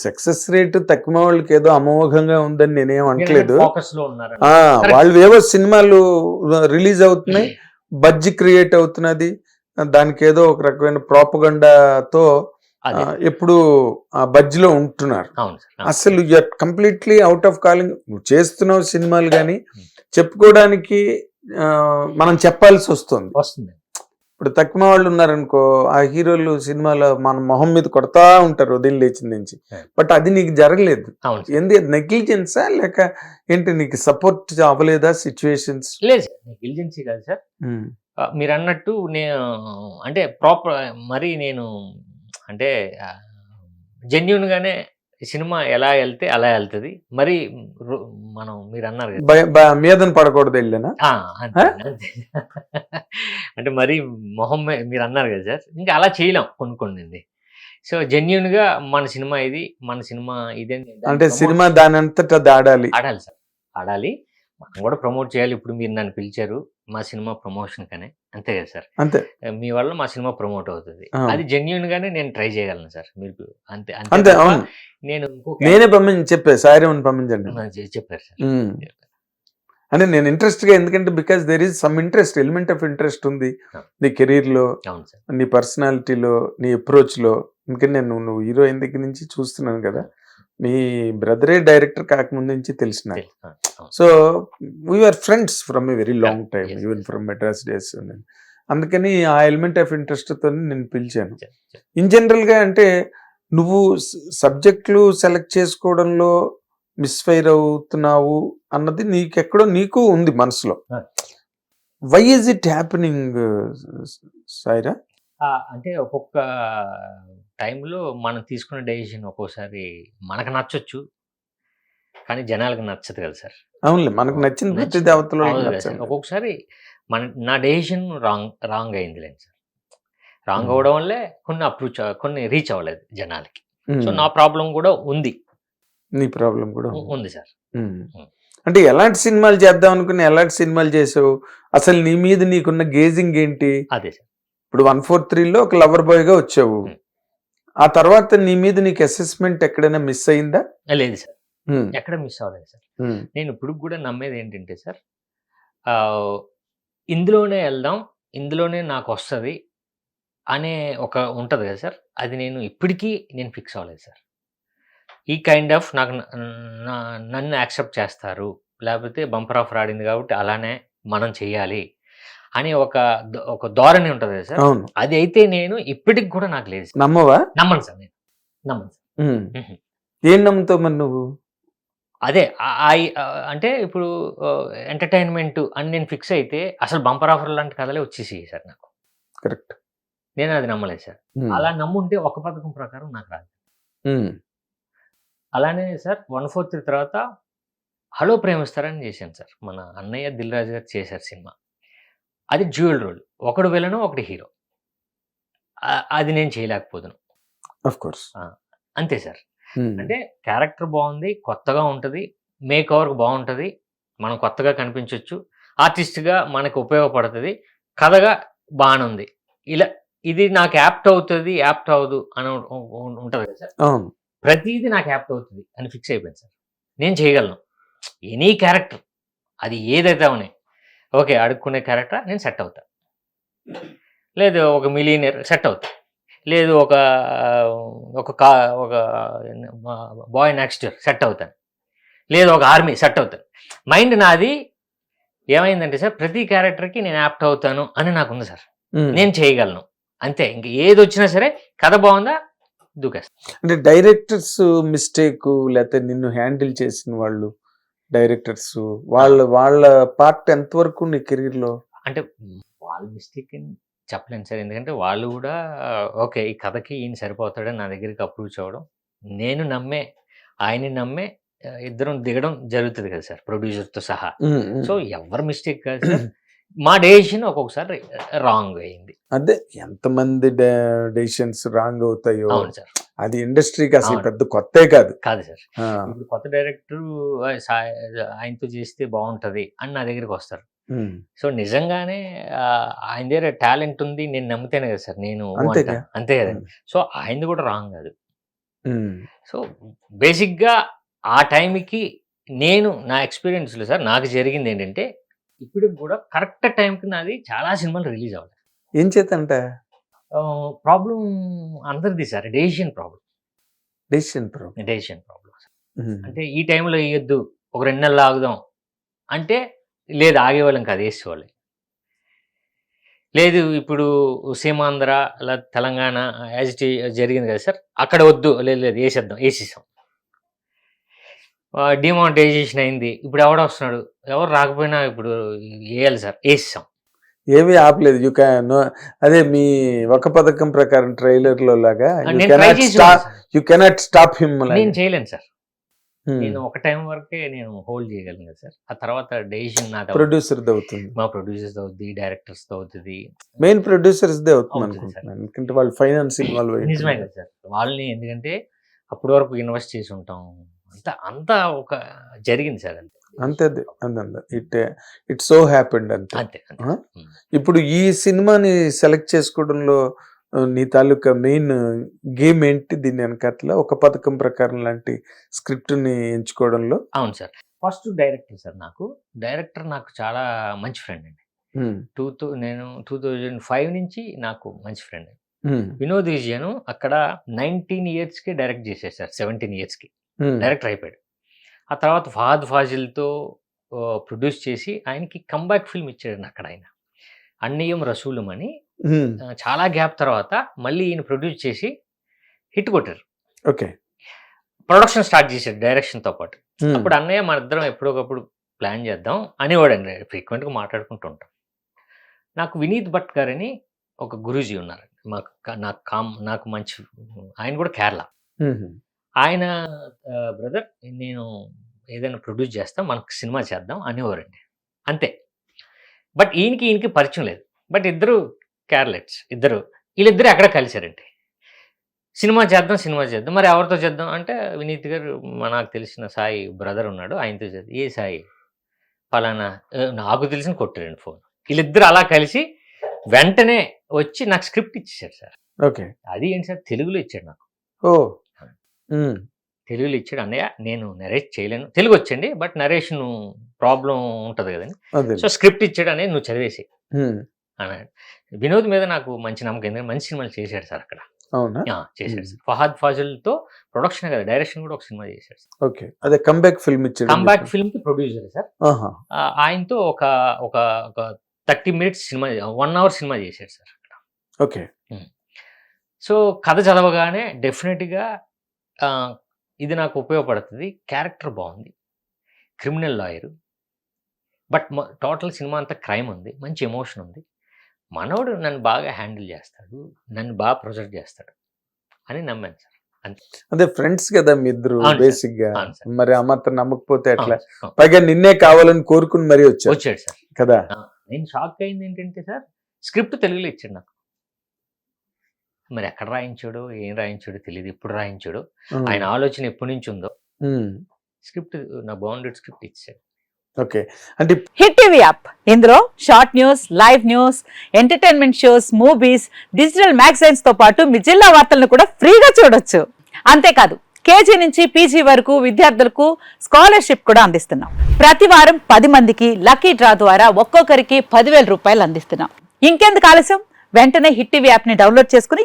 Success rate తక్కువ వాళ్ళకి ఏదో అమోఘంగా ఉందని నేనేం అనట్లేదు. వాళ్ళు ఏవో సినిమాలు రిలీజ్ అవుతున్నాయి బడ్జ్ క్రియేట్ అవుతున్నది దానికి ఏదో ఒక రకమైన ప్రోపగండాతో ఎప్పుడు ఆ బడ్జ్లో ఉంటున్నారు. అసలు కంప్లీట్లీ అవుట్ ఆఫ్ కాలింగ్ చేస్తున్నావు సినిమాలు కానీ చెప్పుకోవడానికి ఆ, మనం చెప్పాల్సి వస్తుంది. వస్తుంది. ఇప్పుడు తక్కువ వాళ్ళు ఉన్నారనుకో ఆ హీరోలు సినిమాలో మన మొహం మీద కొడతా ఉంటారు ఉదయం లేచిన నుంచి. బట్ అది నీకు జరగలేదు. ఏంది నెగ్లిజెన్సా లేక ఏంటి నీకు సపోర్ట్ అవ్వలేదా సిచ్యువేషన్స్? లేదు నెగ్లిజెన్సీ కాదు సార్. మీరు అన్నట్టు నేను అంటే ప్రాపర్ మరి నేను అంటే జెన్యున్ గానే సినిమా ఎలా వెళ్తే అలా వెళ్తుంది. మరి మనం మీరు అన్నారు కదా మీదన పడకూడదు వెళ్ళానా. అంటే మరి మొహం మీరు అన్నారు కదా సార్. ఇంకా అలా చేయలేం కొన్ని కొన్ని సో జెన్యున్గా మన సినిమా ఇది మన సినిమా ఇదే అంటే సినిమా దాని అంతటా దాడాలి. ఆడాలి సార్. ఆడాలి. మనం కూడా ప్రమోట్ చేయాలి. ఇప్పుడు మీరు నన్ను పిలిచారు మా సినిమా ప్రమోషన్ కనే. అంతే కదా సార్. అంతే. మీ వల్ల మా సినిమా ప్రమోట్ అవుతుంది. అది జెన్యున్ గానే నేను ట్రై చేయగలను సార్. మీకు అంతే అంతే అవును. నేను నేనే పంపించి చెప్పే సారీ పంపించండి. చెప్పారు సార్. అంటే నేను ఇంట్రెస్ట్గా ఎందుకంటే because there is some interest element of interest ఉంది. నీ కెరీర్లో నీ పర్సనాలిటీలో నీ అప్రోచ్లో. ఎందుకంటే నేను నువ్వు హీరో అయిన దగ్గర నుంచి చూస్తున్నాను కదా నీ బ్రదరే డైరెక్టర్ కాకముందు నుంచి తెలిసిన. So we are friends from a very long time even. From Madras days అందుకని ఆ ఎలిమెంట్ ఆఫ్ ఇంట్రెస్ట్తో నేను పిలిచాను ఇన్ జనరల్గా అంటే నువ్వు సబ్జెక్టులు సెలెక్ట్ చేసుకోవడంలో మిస్ఫైర్ అవుతున్నావు అన్నది నీకెక్కడో నీకు ఉంది మనసులో. Why is it happening Saira అంటే ఒక్కొక్క టైంలో మనం తీసుకున్న డెసిషన్ ఒక్కోసారి మనకు నచ్చొచ్చు. కానీ జనాలకు నచ్చదు కదా సార్. అవునులే మనకు నచ్చిన ప్రతి. దేవతలో ఒక్కొక్కసారి మన నా డెసిషన్ రాంగ్ రాంగ్ అయింది లేదు సార్. రాంగ్. అవడం వల్లే కొన్ని అప్రోచ్ కొన్ని రీచ్ అవ్వలేదు జనాలకి. సో నా ప్రాబ్లం కూడా ఉంది. నీ ప్రాబ్లం కూడా ఉంది. సార్. అంటే ఎలాంటి సినిమాలు చేద్దాం అనుకుని ఎలాంటి సినిమాలు చేసావు? అసలు నీ మీద నీకున్న గేజింగ్ ఏంటి? అదే సార్. ఇప్పుడు వన్ ఫోర్ త్రీలో ఒక లవర్ బాయ్గా వచ్చావు. ఆ తర్వాత నీ మీద నీకు అసెస్మెంట్ ఎక్కడైనా మిస్ అయిందా? లేదు సార్. ఎక్కడ మిస్ అవ్వలేదు సార్. నేను ఇప్పుడు కూడా నమ్మేది ఏంటంటే సార్ ఇందులోనే వెళ్దాం ఇందులోనే నాకు వస్తుంది అనే ఒక ఉంటుంది కదా సార్ అది నేను ఇప్పటికీ నేను ఫిక్స్ అవ్వలేదు సార్. ఈ కైండ్ ఆఫ్ నాకు నన్ను యాక్సెప్ట్ చేస్తారు లేకపోతే బంపర్ ఆఫర్ ఆడింది కాబట్టి అలానే మనం చెయ్యాలి అని ఒక ఒక ధోరణి ఉంటుంది సార్? అవును. అది అయితే నేను ఇప్పటికి కూడా నాకు లేదు సార్. నమ్మవా? నమ్మను సార్ నేను. నమ్మను సార్. ఉమ్. ఏం నమ్ముతావు మరి నువ్వు? అదే ఆ- ఆ- ఆ- అంటే ఇప్పుడు ఎంటర్టైన్మెంట్ అని నేను ఫిక్స్ అయితే అసలు బంపర్ ఆఫర్ లాంటి కథలే వచ్చేసి సార్ నాకు. కరెక్ట్ నేను అది నమ్మలేదు సార్. అలా నమ్ముంటే ఒక పథకం ప్రకారం నాకు రాదు. అలానే సార్ వన్ ఫోర్ త్రీ తర్వాత హలో ప్రేమిస్తారని చేశాను సార్. మన అన్నయ్య దిల్ రాజు గారు చేశారు సినిమా. అది జ్యువెల్ రోల్. ఒకడు విలను ఒకటి హీరో. అది నేను చేయలేకపోతున్నాను కోర్స్ అంతే సార్. అంటే క్యారెక్టర్ బాగుంది కొత్తగా ఉంటుంది మేక్ ఓవర్కి బాగుంటుంది మనం కొత్తగా కనిపించవచ్చు ఆర్టిస్ట్గా మనకు ఉపయోగపడుతుంది కథగా బాగానే ఉంది ఇలా ఇది నాకు యాప్ట్ అవుతుంది యాప్ట్ అవ్వదు అని ఉంటుంది కదా సార్. ప్రతిదీ నాకు యాప్ట్ అవుతుంది అని ఫిక్స్ అయిపోయింది సార్. నేను చేయగలను. ఎనీ క్యారెక్టర్ అది ఏదైతే అవనే ఓకే అడుక్కునే క్యారెక్టర్ నేను సెట్ అవుతా. లేదు ఒక మిలియనర్ సెట్ అవుతా. లేదు ఒక ఒక కా ఒక బాయ్ నెక్స్ట్ సెట్ అవుతాను లేదు ఒక ఆర్మీ సెట్ అవుతాను మైండ్ నాది ఏమైందంటే సార్ ప్రతి క్యారెక్టర్కి నేను యాప్ట్ అవుతాను అని నాకు ఉంది సార్. నేను చేయగలను. అంతే ఇంక ఏది వచ్చినా సరే కథ బాగుందా దూకేస్తా. అంటే డైరెక్టర్స్ మిస్టేక్ లేకపోతే నిన్ను హ్యాండిల్ చేసిన వాళ్ళు డైరెక్టర్స్ వాళ్ళ వాళ్ళ పార్ట్ ఎంతవరకు నీ కెరీర్లో అంటే వాళ్ళ మిస్టేక్ చెప్పలేను సార్. ఎందుకంటే వాళ్ళు కూడా ఓకే ఈ కథకి ఈయన సరిపోతాడని నా దగ్గరికి అప్రూవ్ చేయడం నేను నమ్మే ఆయన్ని నమ్మే ఇద్దరం దిగడం జరుగుతుంది కదా సార్ ప్రొడ్యూసర్తో సహా. సో ఎవరి మిస్టేక్ కాదు సార్. మా డెసిషన్ ఒక్కొక్కసారి రాంగ్ అయింది. అదే ఎంతమంది డెసిషన్స్ రాంగ్ అవుతాయో. అవును సార్. అది ఇండస్ట్రీకి అసలు. పెద్ద కొత్తే కాదు. కాదు సార్. ఇప్పుడు కొత్త డైరెక్టర్ ఆయనతో చేస్తే బాగుంటది అని నా దగ్గరికి వస్తారు. సో నిజంగానే ఆయన దగ్గర టాలెంట్ ఉంది నేను నమ్మితేనే కదా సార్ నేను. అంతే కదా. సో ఆయనది కూడా రాంగ్ కాదు. సో బేసిక్గా ఆ టైంకి నేను నా ఎక్స్పీరియన్స్లో సార్ నాకు జరిగింది ఏంటంటే ఇప్పటికి కూడా కరెక్ట్ టైంకి నాది చాలా సినిమాలు రిలీజ్ అవ్వాలి ఏం చేతంట ప్రాబ్లం అందరిది sir decision problem decision problem decision problem అంటే ఈ టైంలో వేయొద్దు ఒక రెండు నెలలు ఆగుదాం. అంటే లేదు ఆగేవాళ్ళం కాదు వేసేవాళ్ళం లేదు ఇప్పుడు సీమాంధ్ర అలా తెలంగాణ యాజ్ ఇట్ జరిగింది కదా సార్ అక్కడ వద్దు లేదు లేదు వేసేద్దాం వేసేసాం డిమానిటైజేషన్ అయింది ఇప్పుడు ఎవడు వస్తున్నాడు ఎవరు రాకపోయినా ఇప్పుడు వేయాలి సార్ వేసేసాం ఏమీ ఆపలేదు. యూ క్యాన్ అదే మీ ఒక పథకం ప్రకారం ట్రైలర్లో లాగా you cannot stop you cannot stop him నేను చేయలేను సార్. Hmm. నేను ఒక టైం వరకే నేను హోల్డ్ చేయగలను కదా సార్. ఆ తర్వాత డెసిషన్ నాది ప్రొడ్యూసర్ అవుతుంది. మా ప్రొడ్యూసర్స్ అవుతుంది డైరెక్టర్స్ అవుతుంది. మెయిన్ ప్రొడ్యూసర్స్ దే అవుతుంది అవుతుంది అనుకుంటున్నాను. ఎందుకంటే వాళ్ళు ఫైనాన్స్ ఇన్వాల్వ్ నిజమే కదా సార్. వాళ్ళని ఎందుకంటే అప్పటి వరకు ఇన్వెస్ట్ చేసి ఉంటాం. అంతా అంతా ఒక జరిగింది సార్ అంతే. అంతే అది, అంతే ఇట్ ఇట్ సో హ్యాపెండ్ అంతే. అంతే? ఇప్పుడు ఈ సినిమాని సెలెక్ట్ చేసుకోవడంలో నీ తాలూకా మెయిన్ గేమ్ ఏంటి దీని వెనకట్ల ఒక పథకం ప్రకారం లాంటి స్క్రిప్ట్ని ఎంచుకోవడంలో? అవును సార్. ఫస్ట్ డైరెక్టర్ సార్ నాకు. డైరెక్టర్ నాకు చాలా మంచి ఫ్రెండ్ అండి. టూ థౌ నేను టూ థౌజండ్ ఫైవ్ నుంచి నాకు మంచి ఫ్రెండ్ వినోద్ విజయను అక్కడ నైన్టీన్ ఇయర్స్కి డైరెక్ట్ చేశారు సార్ సెవెంటీన్ ఇయర్స్కి. డైరెక్టర్ అయిపోయాడు. ఆ తర్వాత ఫహాద్ ఫాజిల్తో ప్రొడ్యూస్ చేసి ఆయనకి కంబ్యాక్ ఫిల్మ్ ఇచ్చాడు అక్కడ ఆయన. అన్నయ్యం రసూలం అని చాలా గ్యాప్ తర్వాత మళ్ళీ ఈయన ప్రొడ్యూస్ చేసి హిట్ కొట్టారు. ఓకే. ప్రొడక్షన్ స్టార్ట్ చేశాడు డైరెక్షన్తో పాటు. అప్పుడు అన్నయ్య మన ఇద్దరం ఎప్పుడొకప్పుడు ప్లాన్ చేద్దాం అనేవాడండి ఫ్రీక్వెంట్గా మాట్లాడుకుంటూ ఉంటాం. నాకు వినీత్ భట్ గారని ఒక గురూజీ ఉన్నారు మాకు నాకు కామ్ నాకు మంచి ఆయన కూడా కేరళ. ఆయన బ్రదర్ నేను ఏదైనా ప్రొడ్యూస్ చేస్తాం మనకు సినిమా చేద్దాం అనేవారండి. అంతే. బట్ ఈయనకి ఈయనకి పరిచయం లేదు. బట్ ఇద్దరు క్యారలెట్స్ ఇద్దరు వీళ్ళిద్దరు ఎక్కడ కలిశారండి సినిమా చేద్దాం సినిమా చేద్దాం మరి ఎవరితో చేద్దాం అంటే వినీత్ గారు నాకు తెలిసిన సాయి బ్రదర్ ఉన్నాడు ఆయనతో చేద్దాం. ఏ సాయి? పలానా? "ఏ, నాకు తెలిసిన కొట్టారండి ఫోన్. వీళ్ళిద్దరు అలా కలిసి వెంటనే వచ్చి నాకు స్క్రిప్ట్ ఇచ్చేసారు సార్. ఓకే. అది ఏంటి సార్? తెలుగులో ఇచ్చాడు నాకు. ఓ! తెలుగులో ఇచ్చాడు. అన్నయ్య నేను నరేట్ చేయలేను. తెలుగు వచ్చండి బట్ నరేషన్ ప్రాబ్లం ఉంటుంది కదండి. అదే సో స్క్రిప్ట్ ఇచ్చాడు అనేది నువ్వు చదివేసి అన్నాడు. వినోద్ మీద నాకు మంచి నమ్మకం. ఎందుకంటే మంచి సినిమాలు చేశాడు సార్ అక్కడ. అవునా? ఆ, చేశాడు సార్. ఫహాద్ ఫాజిల్తో ప్రొడక్షన్ కదా డైరెక్షన్ కూడా ఒక సినిమా చేశాడు సార్. ఓకే. అదే కంబ్యాక్ ఫిల్మ్ ఇచ్చాడు కంబ్యాక్ ఫిల్మ్కి ప్రొడ్యూసర్ సార్. ఆహా. ఆ, ఆయనతో ఒక ఒక ఒక థర్టీ మినిట్స్ సినిమా వన్ అవర్ సినిమా చేశాడు సార్ అక్కడ. ఓకే. సో కథ చదవగానే డెఫినెట్గా ఇది నాకు ఉపయోగపడుతుంది. క్యారెక్టర్ బాగుంది. Criminal lawyer. బట్ టోటల్ సినిమా అంతా క్రైమ్ ఉంది. మంచి ఎమోషన్ ఉంది. మనోడు నన్ను బాగా హ్యాండిల్ చేస్తాడు. నన్ను బాగా ప్రొజెక్ట్ చేస్తాడు. అని నమ్మాను సార్. అదే ఫ్రెండ్స్ కదా మీ ఇద్దరు. బేసిక్గా. మరి ఆ మాత్రం నమ్మకపోతే అవును. పైగా నిన్నే కావాలని కోరుకుని మరీ వచ్చారు. వచ్చాడు సార్. కదా? నేను షాక్ అయింది ఏంటంటే సార్ స్క్రిప్ట్ తెలుగులో ఇచ్చాడు నాకు. మరి ఎక్కడ రాయించాడు ఏం రాయించాడు తెలియదు ఎప్పుడు రాయించాడు ఆయన ఆలోచన ఎప్పటి నుంచి ఉందో స్క్రిప్ట్ నా బాగుండెడ్ స్క్రిప్ట్ ఇచ్చాడు. ఓకే. అంటే హిట్ టీవీ యాప్. ఇందులో short news live news entertainment shows movies digital మ్యాగజైన్స్తో పాటు మీ జిల్లా వార్తలను కూడా ఫ్రీగా చూడొచ్చు. అంతేకాదు కేజీ నుంచి పీజీ వరకు విద్యార్థులకు స్కాలర్షిప్ కూడా అందిస్తున్నాం. ప్రతి వారం పది మందికి లక్కీ డ్రా ద్వారా ఒక్కొక్కరికి పదివేల రూపాయలు అందిస్తున్నాం. ఇంకెందుకు ఆలస్యం? వెంటనే హిట్ టీవీ యాప్ని డౌన్లోడ్ చేసుకుని